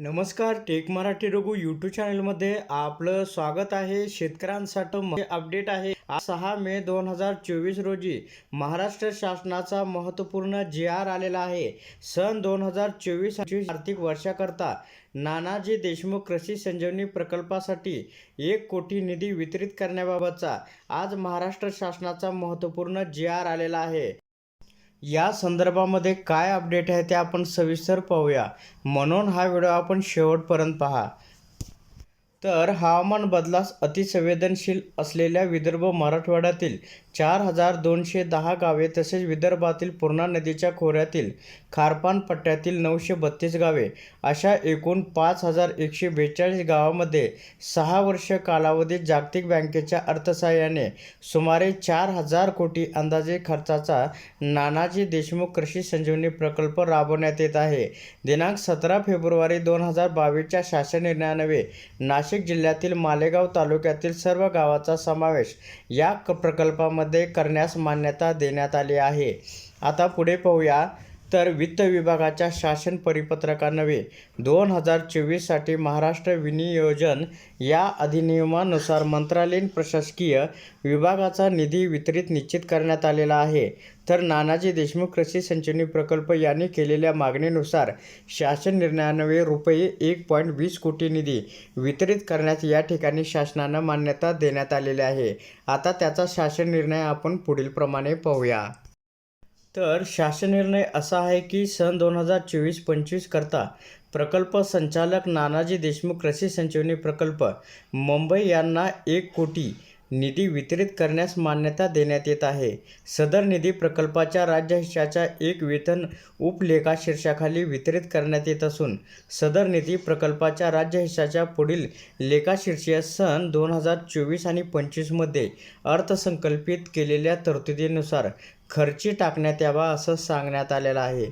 नमस्कार take Marathi Raghu YouTube चॅनलमध्ये आपलं स्वागत आहे. शेतकऱ्यांसाठी अपडेट आहे. आज सहा मे दोन हजार चोवीस रोजी महाराष्ट्र शासनाचा महत्त्वपूर्ण जी आर आलेला आहे. सन दोन हजार चोवीस आर्थिक वर्षाकरता नानाजी देशमुख कृषी संजीवनी प्रकल्पासाठी एक कोटी निधी वितरित करण्याबाबतचा आज महाराष्ट्र शासनाचा महत्त्वपूर्ण जी आर आलेला आहे. या संदर्भामध्ये काय अपडेट आहे ते आपण सविस्तर पाहूया. म्हणून हा व्हिडिओ आपण शेवटपर्यंत पहा. तर हवामान बदलास अतिसंवेदनशील असलेल्या विदर्भ मराठवाड्यातील चार हजार दोनशे दहा गावे तसेच विदर्भातील पूर्णा नदीच्या खोऱ्यातील खारपान पट्ट्यातील नऊशे बत्तीस गावे अशा एकूण पाच हजार एकशे बेचाळीस गावामध्ये सहा वर्ष कालावधीत जागतिक बँकेच्या अर्थसहाय्याने सुमारे चार हजार कोटी अंदाजे खर्चाचा नानाजी देशमुख कृषी संजीवनी प्रकल्प राबवण्यात येत आहे. दिनांक सतरा फेब्रुवारी दोन हजार बावीसच्या शासन निर्णयानवे नाशिक नाशिक जिल्ह्यातील मालेगाव तालुक्यातील सर्व गावाचा समावेश या क प्रकल्पामध्ये करण्यास मान्यता देण्यात आली आहे. आता पुढे पाहूया तर वित्त विभागाच्या शासन परिपत्रकानवे दोन हजार चोवीससाठी महाराष्ट्र विनियोजन या अधिनियमानुसार मंत्रालयीन प्रशासकीय विभागाचा निधी वितरित निश्चित करण्यात आलेला आहे. तर नानाजी देशमुख कृषी संजीवनी प्रकल्प यांनी केलेल्या मागणीनुसार शासन निर्णयान्वये रुपये एक पॉईंट वीस कोटी निधी वितरित करण्यास या ठिकाणी शासनानं मान्यता देण्यात आलेली आहे. आता त्याचा शासन निर्णय आपण पुढील प्रमाणे पाहूया. तर शासन निर्णय असा आहे की सन दोन हजार चोवीस पंचवीस करता प्रकल्प संचालक नानाजी देशमुख कृषी संजीवनी प्रकल्प. मुंबई यांना एक कोटी निधी वितरित करण्यास मान्यता देण्यात येत आहे. सदर निधी प्रकल्पाच्या राज्य हिश्शाच्या एक वेतन उपलेखा शीर्षाखाली वितरित करण्यात येत असून सदर निधी प्रकल्पाच्या राज्य हिश्शाच्या पुढील लेखाशीर्षीय सन दोन हजार चोवीस आणि पंचवीसमध्ये अर्थसंकल्पित केलेल्या तरतुदीनुसार खर्ची टाकण्यात यावा असं सांगण्यात आलेलं आहे.